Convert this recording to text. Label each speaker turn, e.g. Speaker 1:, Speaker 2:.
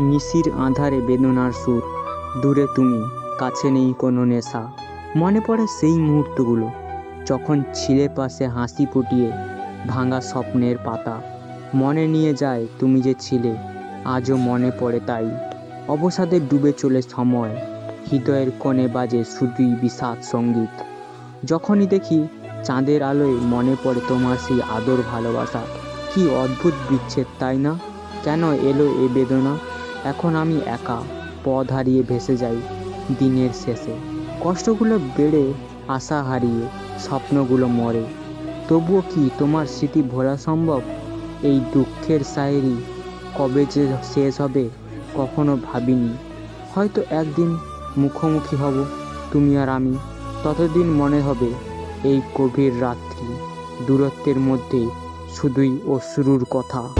Speaker 1: নিশির আঁধারে বেদনার সুর। দূরে তুমি, কাছে নেই কোনো নেশা। মনে পড়ে সেই মুহূর্তগুলো, যখন ছিলে পাশে হাসি ফুটিয়ে ভাঙা স্বপ্নের পাতা। মনে নিয়ে যায় তুমি যে ছিলে, আজও মনে পড়ে তাই। অবসাদে ডুবে চলে সময়, হৃদয়ের কোণে বাজে শুধুই বিষাদ সংগীত। যখনই দেখি চাঁদের আলোয় মনে পড়ে তোমার সেই আদর ভালোবাসা, কি অদ্ভুত বিচ্ছেদ তাই না? কেন এলো এ বেদনা? এখন আমি একা পথ হারিয়ে ভেসে যাই দিনের শেষে। কষ্টগুলো বেড়ে আশা হারিয়ে স্বপ্নগুলো মরে। তবুও কি তোমার স্মৃতি ভোলা সম্ভব? এই দুঃখের শায়েরি কবে যে শেষ হবে কখনো ভাবিনি। হয়তো একদিন মুখোমুখি হব তুমি আর আমি, ততদিন মনে হবে এই গভীর রাত্রি, দূরত্বের মধ্যে শুধুই অশ্রুর কথা।